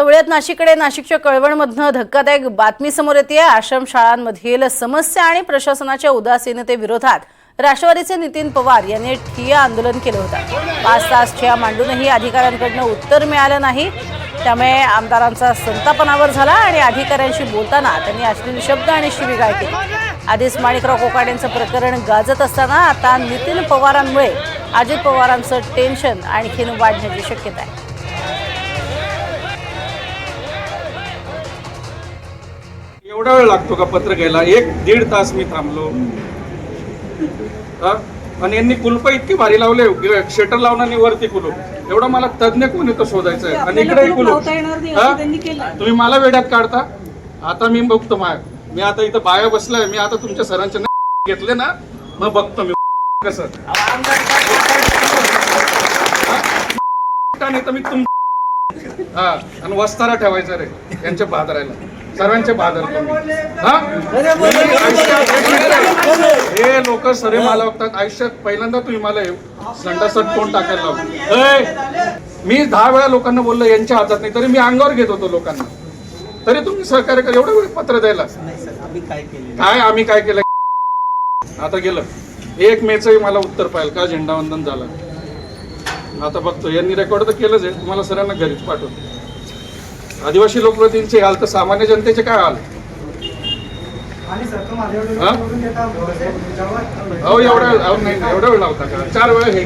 तर वेळेत नाशिककडे. नाशिकच्या कळवणमधनं धक्कादायक बातमी समोर येते. आश्रमशाळांमधील समस्या आणि प्रशासनाच्या उदासीनतेविरोधात राष्ट्रवादीचे नितीन पवार यांनी ठिय्या आंदोलन केलं होतं. पाच तास ठिया मांडूनही अधिकाऱ्यांकडनं उत्तर मिळालं नाही. त्यामुळे आमदारांचा संतापनावर झाला आणि अधिकाऱ्यांशी बोलताना त्यांनी अश्लील शब्द आणि शिवीगाळ केली. आधीच माणिकराव कोकाडेंचं प्रकरण गाजत असताना आता नितीन पवारांमुळे अजित पवारांचं टेन्शन आणखीन वाढण्याची शक्यता आहे. एवढा वेळ लागतो का पत्र घ्यायला? एक दीड तास मी थांबलो? आणि यांनी कुलप इतकी भारी लावले शटर लावून आणि वरती कुलूप. एवढं मला तज्ञ कोण येतो शोधायचं आहे आणि इकडे कुलूप. तुम्ही मला वेड्यात काढता? आता मी बघतो माय. मी आता इथं बाया बसलाय मी आता तुमच्या सरांचे घेतले ना मग बघतो मी. कसं? तर मी तुम हा. आणि वस्तारा ठेवायचा रे यांच्या बाजाराला सर्वांचे तुम्ही. हा? लोक सरे मला बघतात आयुष्यात पहिल्यांदा तुम्ही मला संडासात कोण टाकायला ऐ, मी दहा वेळा लोकांना बोललो यांच्या हातात नाही. तरी मी अंगावर घेत होतो लोकांना. तरी तुम्ही सहकार्य कर. एवढं वेळ पत्र द्यायला. काय आम्ही काय केलं? आता गेलं. एक मेचंही मला उत्तर पाहिजे का झेंडावंदन झालं? आता बघतो. यांनी रेकॉर्ड तर केलंच आहे. तुम्हाला सरांना घरीच पाठवतो. आदिवासी लोकप्रतिनिधींचे हाल तर सामान्य जनतेचे काय हाल? अहो एवढा एवढा वेळ लावता का चार वेळा हे